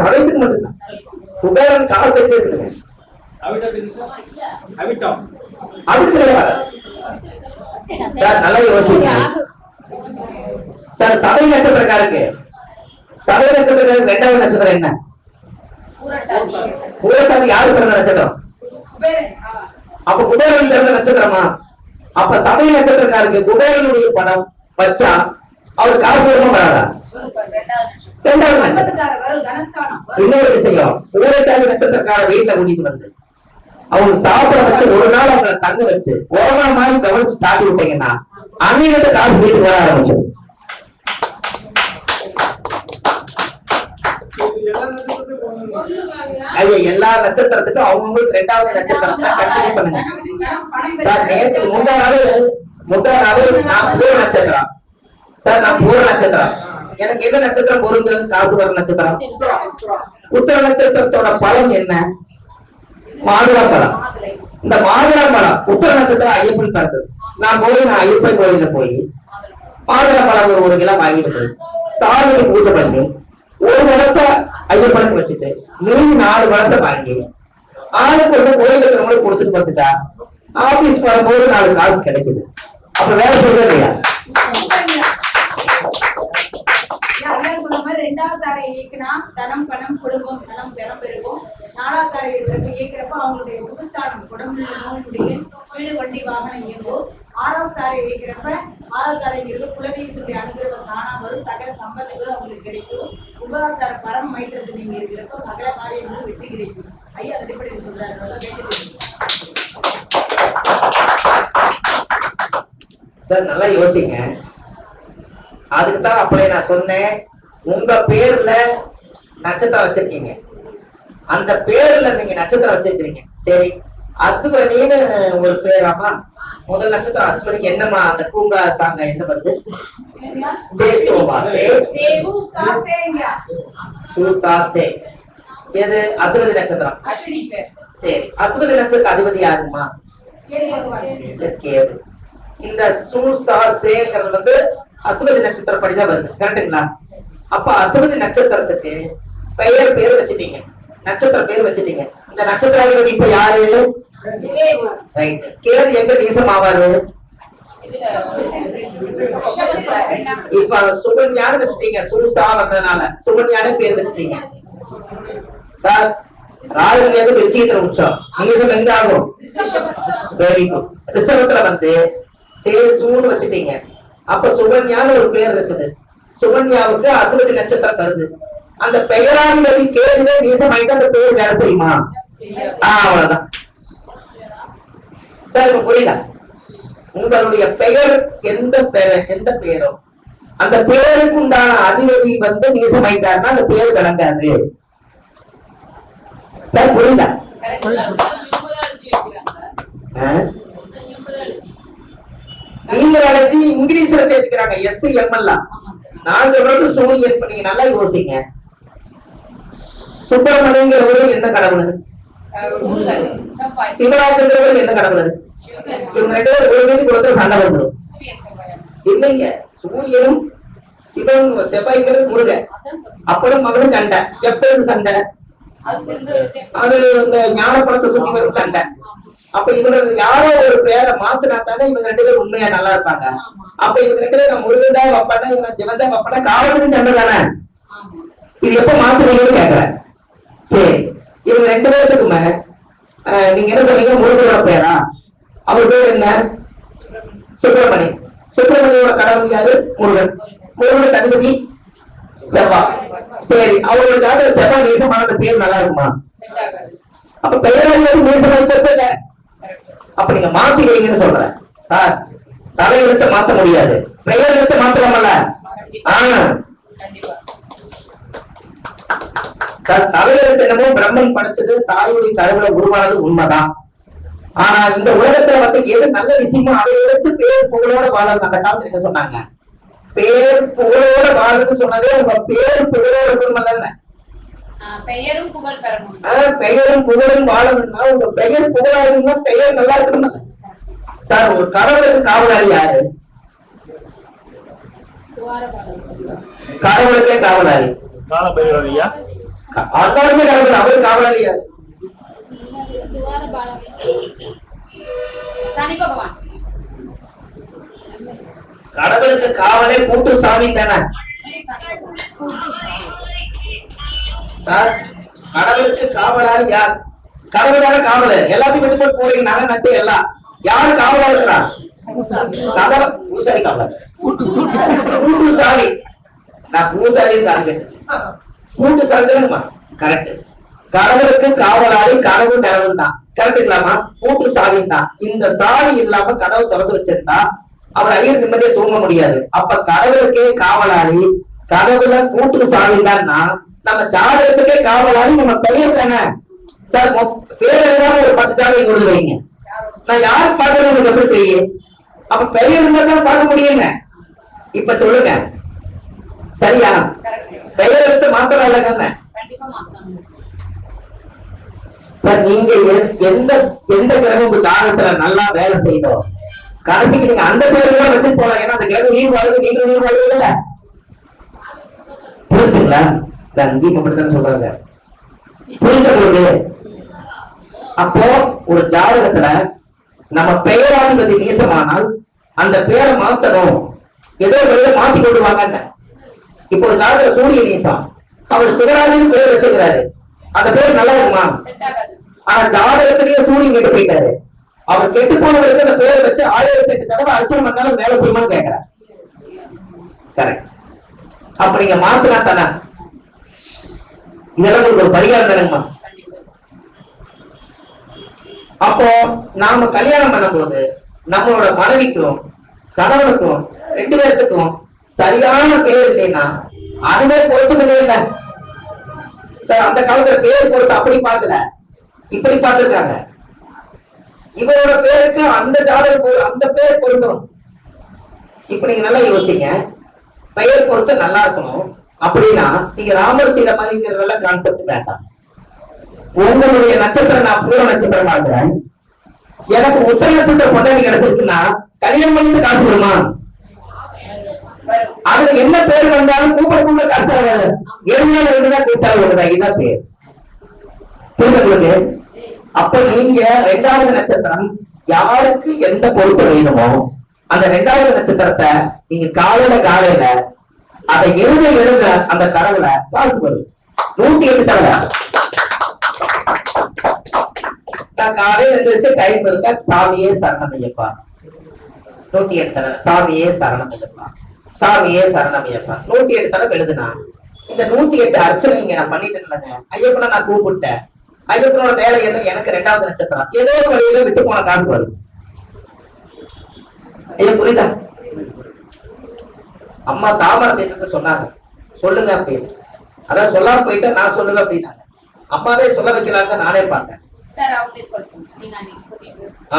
சதவீதத்துக்கு மட்டும்தான். குபேரன் காசு வச்சு சார் நல்லா யோசிங்க. சார் சதய நட்சத்திரக்காரருக்கு. சதய நட்சத்திரம் ரெண்டாவது நட்சத்திரம் என்ன? பூரட்டாதி யாரு பிறந்த நட்சத்திரம்? அப்ப குபேரன் பிறந்த நட்சத்திரமா? அப்ப சதை நட்சத்திரக்காருக்கு குபேரனுடைய படம் வச்சா அவர் காசு வருமா வராதா? இன்னொரு விஷயம் பூரட்டாதி நட்சத்திரக்கார வீட்டுல கூட்டிட்டு வந்து அவங்க சாப்பிட வச்சு ஒரு நாள் அவங்களை தங்க வச்சு கொரோனா மாதிரி கவனிச்சு தாட்டி விட்டீங்கன்னா அன்னையிட்ட காசு வீட்டுக்கு வர ஆரம்பிச்சு ஐயா எல்லா நட்சத்திரத்துக்கும் அவங்களுக்கு ரெண்டாவது நட்சத்திரம் தான். கண்டினியூ பண்ணுங்க. சார் நேற்று முந்தா நாள் முந்தா நாள் நான் பூர நட்சத்திரம். சார் நான் பூர நட்சத்திரம். எனக்கு என்ன நட்சத்திரம் பொருந்து? காசு வர நட்சத்திரம். உத்தர நட்சத்திரத்தோட பலம் என்ன? மாதுளா பழம். இந்த மாதுளா பழம் உத்தர நட்சத்திரம் ஐயப்பன் பிறந்தது நான் போய் நான் ஐயப்பன் கோயில போய் மாதுளா பழம் ஒரு ஒரு கிலோ வாங்கிட்டு போய் சாமியை பூஜை பண்ணி ஒரு பழத்தை ஐயப்பனுக்கு வச்சுட்டு மீதி நாலு பழத்தை வாங்கி ஆளுக்கு ஒண்ணு கோயில் இருக்கிறவங்களுக்கு கொடுத்துட்டு வந்துட்டா ஆபீஸ் வரும்போது நாலு காசு கிடைக்குது. அப்ப வேலை செய்யறது இல்லையா இயக்கிறப்ப அவங்களுடைய சுகஸ்தானம் உடம்புல நோயுடைய வீடு வண்டி வாகனம் இயங்கும் ஆறாவது தாரை இயக்கிறப்ப ஆறாவது தாரைங்கிறது குலதெய்வத்துடைய அனுகிரகம் தானா வரும். சகல சம்பந்தங்களும் அவங்களுக்கு கிடைக்கும். ஒன்பதாவது தார பரம மைத்திரத்தில் நீங்க இருக்கிறப்ப சகல காரியங்களும் வெற்றி கிடைக்கும். ஐயா அதை எப்படி சொல்றாரு? நல்லா கேட்டு சார் நல்லா யோசிங்க. அதுக்கு தான் அப்படியே நான் சொன்னேன். உங்க பேர்ல நட்சத்திரம் வச்சிருக்கீங்க. அந்த பேர்ல நீங்க நட்சத்திரம் வச்சிருக்கீங்க சரி அஸ்வனின்னு ஒரு பேராமா முதல் நட்சத்திரம் அஸ்வனிக்கு என்னம்மா அந்த பூங்கா சாங்க என்ன வருது? சேசுவமா சே. எது? அஸ்வதி நட்சத்திரம். சரி அஸ்வதி நட்சத்திர அதிபதி யாருமா கேது இந்த சூசா சேங்கிறது வந்து அஸ்வதி நட்சத்திரப்படி தான் வருது. கரெக்டுங்களா அப்ப அஸ்வதி நட்சத்திரத்துக்கு பெயர் பேர் வச்சுட்டீங்க. நட்சத்திர பேர் வச்சுட்டீங்க. இந்த நட்சத்திராதிபதி இப்ப யாரு? கேது. ரைட் கேது எங்க நீசம் ஆவாரு? இப்ப சுகன்யான்னு வச்சுட்டீங்க. சூசா வந்ததுனால. சுகன்யான்னு பேர் வச்சுட்டீங்க. சார் ராகு கேது விருச்சிகத்துல உச்சம். நீசம் எங்க ஆகும் வெரி குட் ரிசர்வத்துல வந்து சேசூன்னு வச்சுட்டீங்க. அப்ப சுகன்யான்னு ஒரு பேர் இருக்குது. சுகன்யாவுக்கு அசுபதி நட்சத்திரம் வருது. அந்த பெயராதிபதி கேதுவே நீசமாயிட்டு அந்த பேர் வேலை செய்யுமா? அவ்வளவுதான். சார் புரியுதா? உங்களுடைய பெயர் எந்த பெயர் எந்த பெயரோ அந்த பெயருக்கு உண்டான அதிபதி வந்து நீசமாயிட்டாருன்னா அந்த பேர் விளங்காது. சார் புரியுதா? நியூமராலஜி இங்கிலீஷ்ல சேர்த்துக்கிறாங்க. எஸ் எம் எல்லாம். நான் சொல்றது சூரியன் நீங்க நல்லா யோசிங்க. சுப்பிரமணியங்கிறவரு என்ன கடவுள் சிவராஜங்கிறவரு என்ன கடவுள் இவங்க ரெண்டு பேரும் ஒரு வீட்டுக்கு வந்து சண்டை வந்துடும் இல்லைங்க. சூரியனும் சிவன் செவ்வாய்ங்கிறது முருகன். அப்பனும் மகனும் சண்டை. எப்ப இருந்து சண்டை? அது இந்த ஞானப்பழத்தை சுத்தி வரும் சண்டை. அப்ப இவங்க யாரோ ஒரு பேரை மாத்தினா தானே இவங்க ரெண்டு பேரும் உண்மையா நல்லா இருப்பாங்க. அப்ப இவங்க ரெண்டு பேரும் நான் முருகன் தான் வைப்பானே இவங்க ஜிவன் தான் வைப்பானே காவலுக்கு சண்டை தானே? இது எப்ப மாத்துவீங்கன்னு கேக்குறேன். சரி. இவங்க ரெண்டு பேர்த்துக்குமே நீங்க என்ன சொன்னீங்க? முருகனோட பேரா? அவர் பேர் என்ன? சுப்பிரமணி. சுப்பிரமணியோட கடவுள் யாரு? முருகன். முருகனுக்கு அதிபதி செவ்வா. சரி அவரோட ஜாதக செவ்வா நேசமான பேர் நல்லா இருக்குமா? அப்ப பெயராளி நேசமாய் போச்சு இல்ல அப்ப நீங்க மாத்தி வைங்கன்னு சொல்றேன். சார் தலையெழுத்தை மாத்த முடியாது. பெயர் எழுத்தை மாத்தலாமல்ல ஆனா சார் தலையெழுத்து என்னமோ பிரம்மன் படைச்சது தாயுடைய கருவில உருவானது உண்மைதான். ஆனா இந்த உலகத்துல வந்து எது நல்ல விஷயமோ அதை எடுத்து பேர் புகழோட வாழணும். அந்த காலத்துல என்ன சொன்னாங்க? பேர் புகழோட வாழணும்னு சொன்னதே உங்க பேர் புகழோட குடும்பம் பெயரும் புகழ் ஆஹ் பெயரும் புகழும் வாழணும்னா உங்க பெயர் புகழாகணும்னா பெயர் நல்லா இருக்கணும் சார் ஒரு கடவுளுக்கு காவலாளி யாரு? கடவுளுக்கே காவலாளி. எல்லாருமே கடவுள் அவர் காவலாளி யாரு சனி பகவான். கடவுளுக்கு காவலே கூட்டு சாமி தானே? சார் கடவுளுக்கு காவலாளி யார்? கடவுளான காவலர் எல்லாத்தையும் விட்டு போட்டு போறீங்க நகை நட்டு எல்லாம். யாரு காவலா இருக்கிறா? பூசாரி காவலர். கூட்டு சாமி. நான் பூசாரி காது கேட்டுச்சு. கூட்டு சாமி கரெக்ட் கடவுளுக்கு காவலாளி கடவுள் நிலவு தான் கரெக்டுங்களாமா கூட்டு சாவி தான் இந்த சாவி இல்லாம கதவை திறந்து வச்சிருந்தா அவர் ஐயர் நிம்மதியை தூங்க முடியாது. அப்ப கடவுளுக்கே காவலாளி கடவுள கூட்டு சாவி தான்னா நம்ம ஜாதகத்துக்கே காவலாளி நம்ம பெயர் தானே? சார் மொ- பேர் ஒரு பத்து ஜாதகம் கொடுத்து வைங்க. நான் யார் பார்க்கறது உங்களுக்கு எப்படி தெரியும்? அப்ப பெயர் இருந்தா தான் பார்க்க முடியுங்க இப்ப சொல்லுங்க. சரியா? பெயர் எடுத்து மாத்தலாம். இல்லைங்க சார் நீங்க எந்த எந்த கிரகம் உங்க ஜாதகத்துல நல்லா வேலை செய்தோம் கடைசிக்கு நீங்க அந்த பேரு தான் வச்சுட்டு போலாம். ஏன்னா அந்த கிரகம் நீர் வாழ்வு நீங்க நீர் வாழ்வு இல்ல? புரிஞ்சுங்களா? அங்கேயும் அப்படித்தான் சொல்றாங்க. புரிஞ்ச உங்களுக்கு அப்போ ஒரு ஜாதகத்துல நம்ம பெயராதிபதி நீசமானால் அந்த பேரை மாத்தணும். ஏதோ வெளியில மாத்தி கொண்டு வாங்க இப்போ ஒரு ஜாதக சூரிய நீசம் அவர் சிவராஜன் பேர் வச்சிருக்கிறாரு. அந்த பேர் நல்லா இருக்குமா? ஆனா ஜாதகத்திலேயே சூரியன் கெட்டு போயிட்டாரு. அவர் கெட்டு போனவருக்கு அந்த பேரை வச்சு ஆயிரத்தி எட்டு தடவை அர்ச்சனை பண்ணாலும் வேலை செய்யுமான்னு கேக்குறாரு. கரெக்ட் அப்ப நீங்க மாத்தினா தானே? இதெல்லாம் உங்களுக்கு ஒரு பரிகாரம் தானேங்கம்மா? அப்போ நாம கல்யாணம் பண்ணும்போது நம்மளோட மனைவிக்கும் கணவனுக்கும் ரெண்டு பேர்த்துக்கும் சரியான பேர் இல்லைன்னா அதுவே பொருத்தமில்லை இல்ல. சார் அந்த காலத்துல பேர் பொறுத்து அப்படி பார்க்கல. இப்படி பார்த்திருக்காங்க. இவரோட பேருக்கு அந்த ஜாதகம் அந்த பேர் பொருந்தும். இப்ப நீங்க நல்லா யோசிங்க. பெயர் பொறுத்து நல்லா இருக்கணும். அப்படின்னா நீங்க ராமர் சீதை மாதிரிங்கிறதெல்லாம் கான்செப்ட் வேண்டாம். உங்களுடைய நட்சத்திரம் நான் பூர நட்சத்திரம் ஆகுறேன் எனக்கு உத்தர நட்சத்திரம் பொண்டாட்டி கிடைச்சிருச்சுன்னா கல்யாணம் பண்ணிட்டு காசு வருமா அதுல என்ன பேர் வந்தாலும் கூப்பிடக்குள்ள கூப்பிட காசு தராது. எழுதினால ரெண்டுதான் கூப்பிட்டாலும் ஒன்றுதான் இதான் பேர். புரியுது அப்ப நீங்க ரெண்டாவது நட்சத்திரம் யாருக்கு எந்த பொறுப்பு வேணுமோ அந்த ரெண்டாவது நட்சத்திரத்தை நீங்க காலையில காலையில அதை எழுத எழுத அந்த கடவுள காசு வரும். நூத்தி எட்டு தடவை. நான் காலையில எழுந்திரிச்சு டைம் இருந்தா சாமியே சரணம் ஐயப்பா. நூத்தி எட்டு தடவை. சாமியே சரணம் ஐயப்பா. சாமியே சரணம் ஐயப்பா. நூத்தி எட்டு தடவை எழுதுனா. இந்த நூத்தி எட்டு அர்ச்சனை இங்க நான் பண்ணிட்டு இல்லைங்க ஐயப்பனை நான் கூப்பிட்டேன். ஐயப்பனோட வேலை என்ன? எனக்கு ரெண்டாவது நட்சத்திரம். ஏதோ ஒரு வழியில விட்டு போன காசு வரும் ஐயா புரியுதா? அம்மா தாமரை தீர்த்தத்தை சொன்னாங்க. சொல்லுங்க அப்படின்னு. அதான் சொல்லாம போயிட்டு நான் சொல்லுவேன் அப்படின்னாங்க. அம்மாவே சொல்ல வைக்கலான்னு நானே பார்த்தேன்.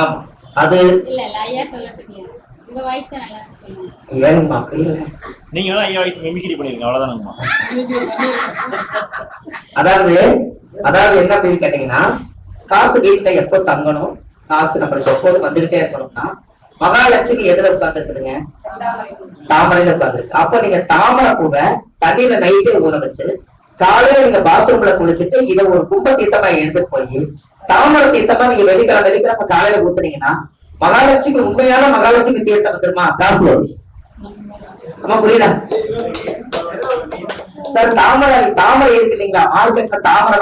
ஆமா. அது உங்க வாய்ஸ் தான் நல்லா இருக்கு சொல்லுங்க. வேணுமா அப்படி இல்லை. நீங்க வேணா ஐயா வயசு மிமிக்ரி பண்ணிருங்க அவ்வளவுதானுங்கம்மா. அதாவது அதாவது என்ன அப்படின்னு கேட்டீங்கன்னா காசு வீட்டுல எப்போ தங்கணும் காசு நம்மளுக்கு எப்போதும் வந்துகிட்டே இருக்கணும்னா மகாலட்சுமி எதுல உட்கார்ந்து இருக்குதுங்க தாமரையில உட்கார்ந்துருக்கு. அப்போ நீங்க தாமரை பூவை தண்ணியில நைட்டே ஊற வச்சு காலையில நீங்க பாத்ரூம்ல குளிச்சுட்டு இதை ஒரு கும்ப தீர்த்தமா எடுத்துட்டு போய் தாமரை தீர்த்தமா நீங்க வெள்ளிக்கிழமை வெள்ளிக்கிழமை காலையில ஊத்துனீங்கன்னா மகாலட்சுமி உண்மையான மகாலட்சுமி தீர்த்தம் தெரியுமா? காசு ஆமா புரியுதா? சார் தாமரை தாமரை இருக்கு இல்லைங்களா? மார்க்கெட்ல தாமரை